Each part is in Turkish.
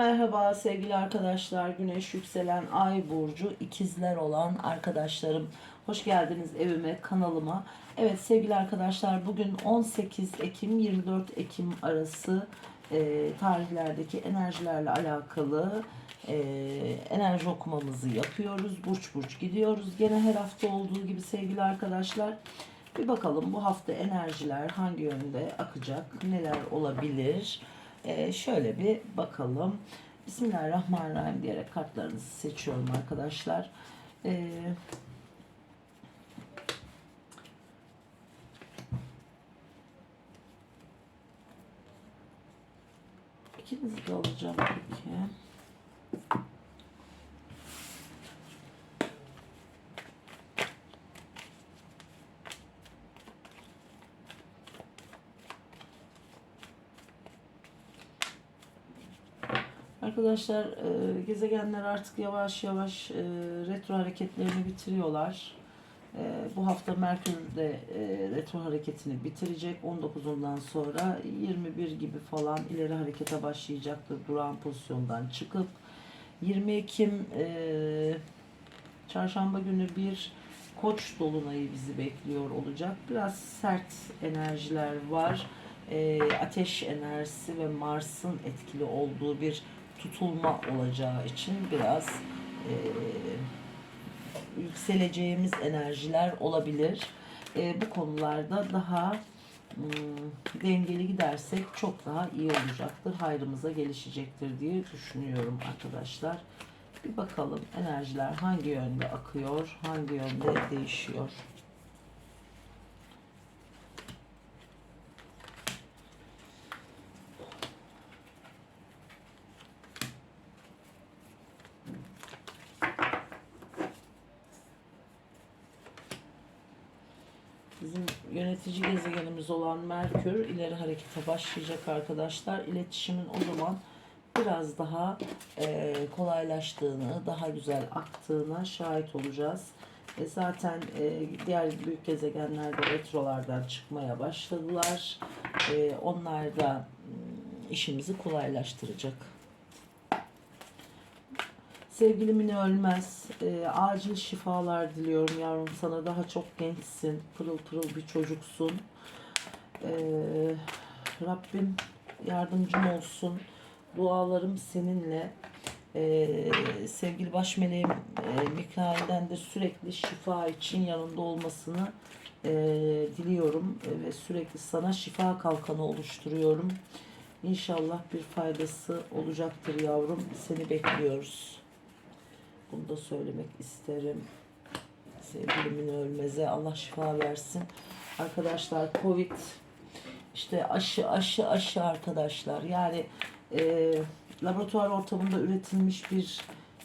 Merhaba sevgili arkadaşlar. Güneş yükselen ay burcu ikizler olan arkadaşlarım. Hoş geldiniz evime, kanalıma. Evet sevgili arkadaşlar bugün 18 Ekim 24 Ekim arası e, tarihlerdeki enerjilerle alakalı e, enerji okumamızı yapıyoruz. Burç burç gidiyoruz. Gene her hafta olduğu gibi sevgili arkadaşlar. Bir bakalım bu hafta enerjiler hangi yönde akacak, neler olabilir. Ee, şöyle bir bakalım. Bismillahirrahmanirrahim diyerek kartlarınızı seçiyorum arkadaşlar. Ee, ikinizi de alacağım peki. Arkadaşlar e, gezegenler artık yavaş yavaş e, retro hareketlerini bitiriyorlar. E, bu hafta Merkür de retro hareketini bitirecek. 19'undan sonra 21 gibi falan ileri harekete başlayacaktır durağan pozisyondan çıkıp. 20 Ekim çarşamba günü bir koç dolunayı bizi bekliyor olacak. Biraz sert enerjiler var. Ateş enerjisi ve Mars'ın etkili olduğu bir tutulma olacağı için biraz e, yükseleceğimiz enerjiler olabilir. E, bu konularda daha hmm, dengeli gidersek çok daha iyi olacaktır. Hayrımıza gelişecektir diye düşünüyorum arkadaşlar. Bir bakalım enerjiler hangi yönde akıyor, hangi yönde değişiyor. Bizim yönetici gezegenimiz olan Merkür ileri harekete başlayacak arkadaşlar. İletişimin o zaman biraz daha e, kolaylaştığını, daha güzel aktığına şahit olacağız. E, zaten e, diğer büyük gezegenler de retrolardan çıkmaya başladılar. E, onlar da mm, işimizi kolaylaştıracak. Sevgili Mine Ölmez, e, acil şifalar diliyorum yavrum sana. Daha çok gençsin, pırıl pırıl bir çocuksun. E, Rabbim yardımcım olsun. Dualarım seninle. E, sevgili baş meleğim e, Mikail'den de sürekli şifa için yanında olmasını e, diliyorum. E, ve sürekli sana şifa kalkanı oluşturuyorum. İnşallah bir faydası olacaktır yavrum. Seni bekliyoruz. Bunu da söylemek isterim. Sevgilimin ölmeze Allah şifa versin. Arkadaşlar Covid işte aşı aşı aşı arkadaşlar. Yani e, laboratuvar ortamında üretilmiş bir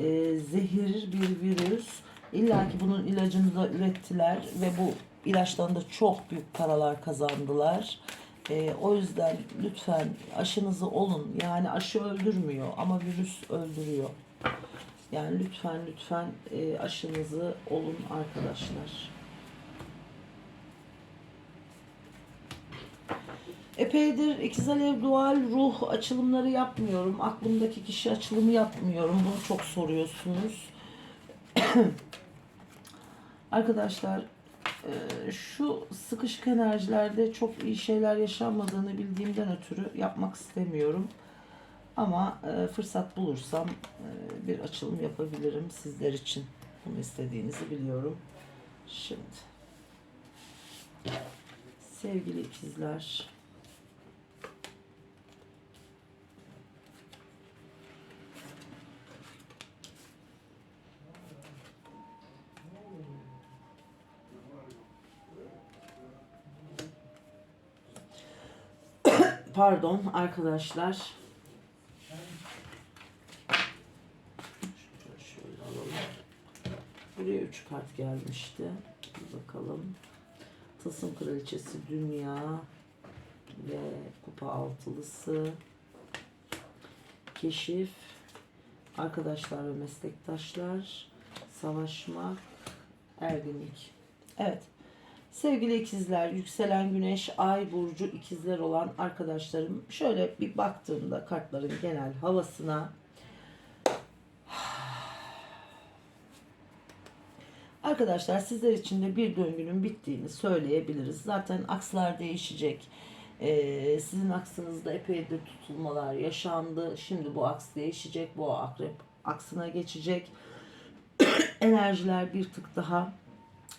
e, zehir bir virüs. İlla ki bunun ilacını da ürettiler ve bu ilaçtan da çok büyük paralar kazandılar. E, o yüzden lütfen aşınızı olun. Yani aşı öldürmüyor ama virüs öldürüyor. Yani lütfen lütfen e, aşınızı olun arkadaşlar. Epeydir ikiz alev dual ruh açılımları yapmıyorum. Aklımdaki kişi açılımı yapmıyorum. Bunu çok soruyorsunuz. Arkadaşlar e, şu sıkışık enerjilerde çok iyi şeyler yaşanmadığını bildiğimden ötürü yapmak istemiyorum. Ama e, fırsat bulursam e, bir açılım yapabilirim sizler için. Bunu istediğinizi biliyorum. Şimdi sevgili ikizler Pardon arkadaşlar. 3 kart gelmişti. Bir bakalım. Tılsım Kraliçesi, Dünya ve Kupa Altılısı. Keşif, arkadaşlar ve meslektaşlar, savaşmak, erginlik. Evet. Sevgili ikizler, yükselen güneş, ay burcu ikizler olan arkadaşlarım şöyle bir baktığımda kartların genel havasına Arkadaşlar sizler için de bir döngünün bittiğini söyleyebiliriz. Zaten akslar değişecek. Ee, sizin aksınızda epeydir tutulmalar yaşandı. Şimdi bu aks değişecek. Bu akrep aksına geçecek. Enerjiler bir tık daha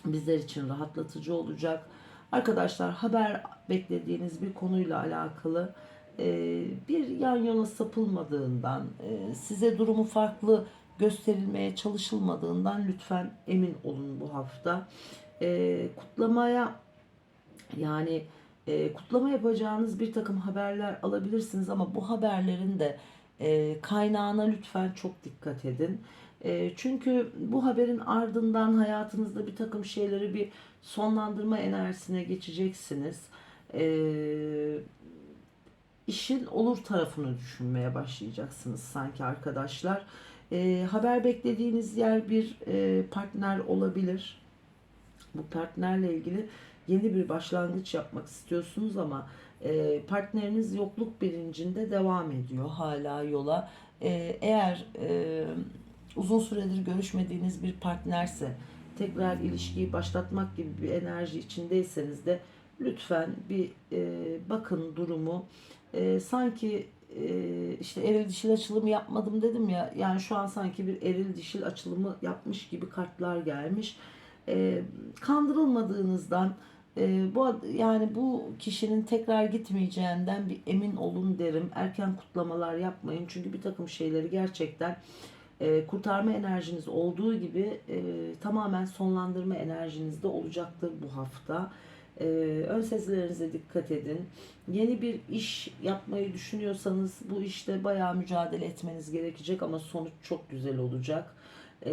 bizler için rahatlatıcı olacak. Arkadaşlar haber beklediğiniz bir konuyla alakalı e, bir yan yola sapılmadığından, e, size durumu farklı gösterilmeye çalışılmadığından lütfen emin olun bu hafta. E, kutlamaya yani e, kutlama yapacağınız bir takım haberler alabilirsiniz ama bu haberlerin de e, kaynağına lütfen çok dikkat edin. E, çünkü bu haberin ardından hayatınızda bir takım şeyleri bir sonlandırma enerjisine geçeceksiniz. E, işin olur tarafını düşünmeye başlayacaksınız sanki arkadaşlar. E, haber beklediğiniz yer bir e, partner olabilir. Bu partnerle ilgili yeni bir başlangıç yapmak istiyorsunuz ama e, partneriniz yokluk bilincinde devam ediyor hala yola. E, eğer e, uzun süredir görüşmediğiniz bir partnerse tekrar ilişkiyi başlatmak gibi bir enerji içindeyseniz de lütfen bir e, bakın durumu. E, sanki e, işte eril dişil açılımı yapmadım dedim ya yani şu an sanki bir eril dişil açılımı yapmış gibi kartlar gelmiş. E, kandırılmadığınızdan e, bu yani bu kişinin tekrar gitmeyeceğinden bir emin olun derim. Erken kutlamalar yapmayın çünkü bir takım şeyleri gerçekten e, kurtarma enerjiniz olduğu gibi e, tamamen sonlandırma enerjiniz de olacaktır bu hafta. E, ön sezilerinize dikkat edin. Yeni bir iş yapmayı düşünüyorsanız bu işte bayağı mücadele etmeniz gerekecek ama sonuç çok güzel olacak. E,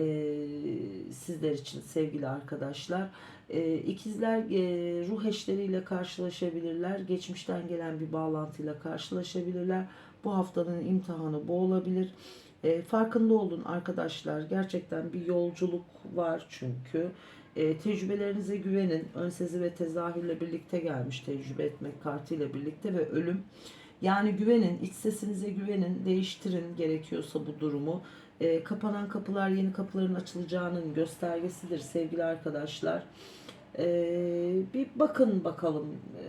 sizler için sevgili arkadaşlar. E, ikizler e, ruh eşleriyle karşılaşabilirler. Geçmişten gelen bir bağlantıyla karşılaşabilirler. Bu haftanın imtihanı bu olabilir. E, farkında olun arkadaşlar. Gerçekten bir yolculuk var çünkü. E, tecrübelerinize güvenin. Ön sezi ve tezahürle birlikte gelmiş tecrübe etmek kartıyla birlikte ve ölüm. Yani güvenin, iç sesinize güvenin, değiştirin gerekiyorsa bu durumu. E, kapanan kapılar yeni kapıların açılacağının göstergesidir sevgili arkadaşlar. E, bir bakın bakalım. E,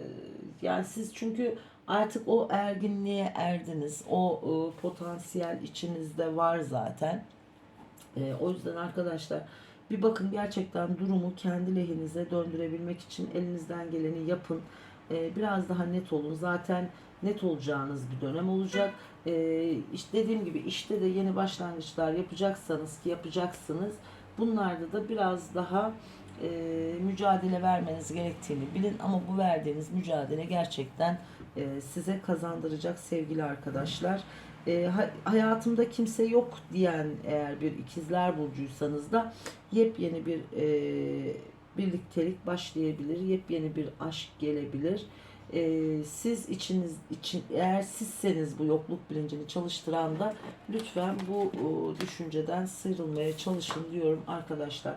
yani siz çünkü artık o erginliğe erdiniz. O e, potansiyel içinizde var zaten. E, o yüzden arkadaşlar bir bakın gerçekten durumu kendi lehinize döndürebilmek için elinizden geleni yapın. E, biraz daha net olun. Zaten net olacağınız bir dönem olacak. E, işte dediğim gibi işte de yeni başlangıçlar yapacaksanız ki yapacaksınız. Bunlarda da biraz daha e, mücadele vermeniz gerektiğini bilin ama bu verdiğiniz mücadele gerçekten e, size kazandıracak sevgili arkadaşlar. E, ha, hayatımda kimse yok diyen eğer bir ikizler burcuysanız da yepyeni bir e, birliktelik başlayabilir, yepyeni bir aşk gelebilir. E, siz içiniz için eğer sizseniz bu yokluk bilincini çalıştıran da lütfen bu o, düşünceden sıyrılmaya çalışın diyorum arkadaşlar.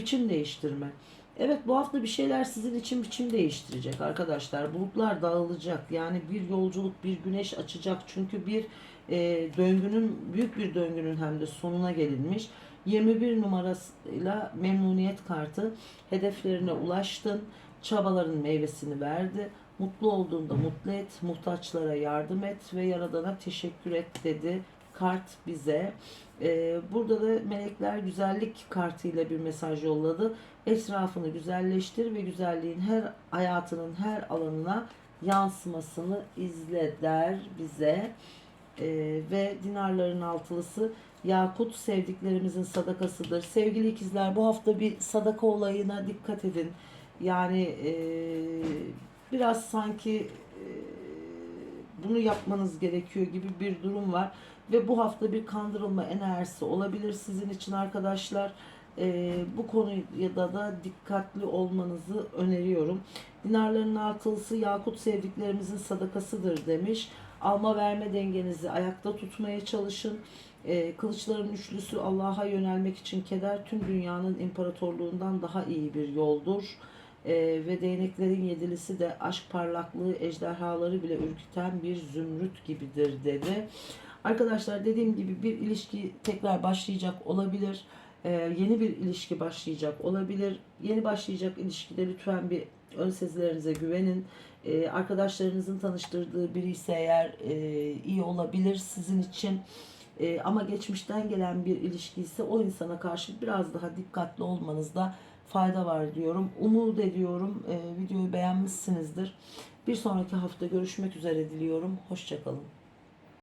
Biçim değiştirme. Evet bu hafta bir şeyler sizin için biçim değiştirecek arkadaşlar. Bulutlar dağılacak. Yani bir yolculuk, bir güneş açacak. Çünkü bir e, döngünün, büyük bir döngünün hem de sonuna gelinmiş. 21 numarasıyla memnuniyet kartı. Hedeflerine ulaştın. Çabaların meyvesini verdi. Mutlu olduğunda mutlu et, muhtaçlara yardım et ve Yaradan'a teşekkür et dedi kart bize. Ee, burada da melekler güzellik kartıyla bir mesaj yolladı. Etrafını güzelleştir ve güzelliğin her hayatının her alanına yansımasını izle der bize. Ee, ve dinarların altılısı Yakut sevdiklerimizin sadakasıdır. Sevgili ikizler bu hafta bir sadaka olayına dikkat edin. Yani e, biraz sanki e, bunu yapmanız gerekiyor gibi bir durum var. Ve bu hafta bir kandırılma enerjisi olabilir sizin için arkadaşlar. Ee, bu konuya da, da dikkatli olmanızı öneriyorum. Dinarların altılısı Yakut sevdiklerimizin sadakasıdır demiş. Alma verme dengenizi ayakta tutmaya çalışın. Ee, kılıçların üçlüsü Allah'a yönelmek için keder tüm dünyanın imparatorluğundan daha iyi bir yoldur. Ee, ve değneklerin yedilisi de aşk parlaklığı ejderhaları bile ürküten bir zümrüt gibidir dedi. Arkadaşlar dediğim gibi bir ilişki tekrar başlayacak olabilir. Ee, yeni bir ilişki başlayacak olabilir. Yeni başlayacak ilişkide lütfen bir ön sezilerinize güvenin. Ee, arkadaşlarınızın tanıştırdığı biri ise eğer e, iyi olabilir sizin için. Ee, ama geçmişten gelen bir ilişki ise o insana karşı biraz daha dikkatli olmanızda fayda var diyorum. Umut ediyorum e, videoyu beğenmişsinizdir. Bir sonraki hafta görüşmek üzere diliyorum. Hoşçakalın.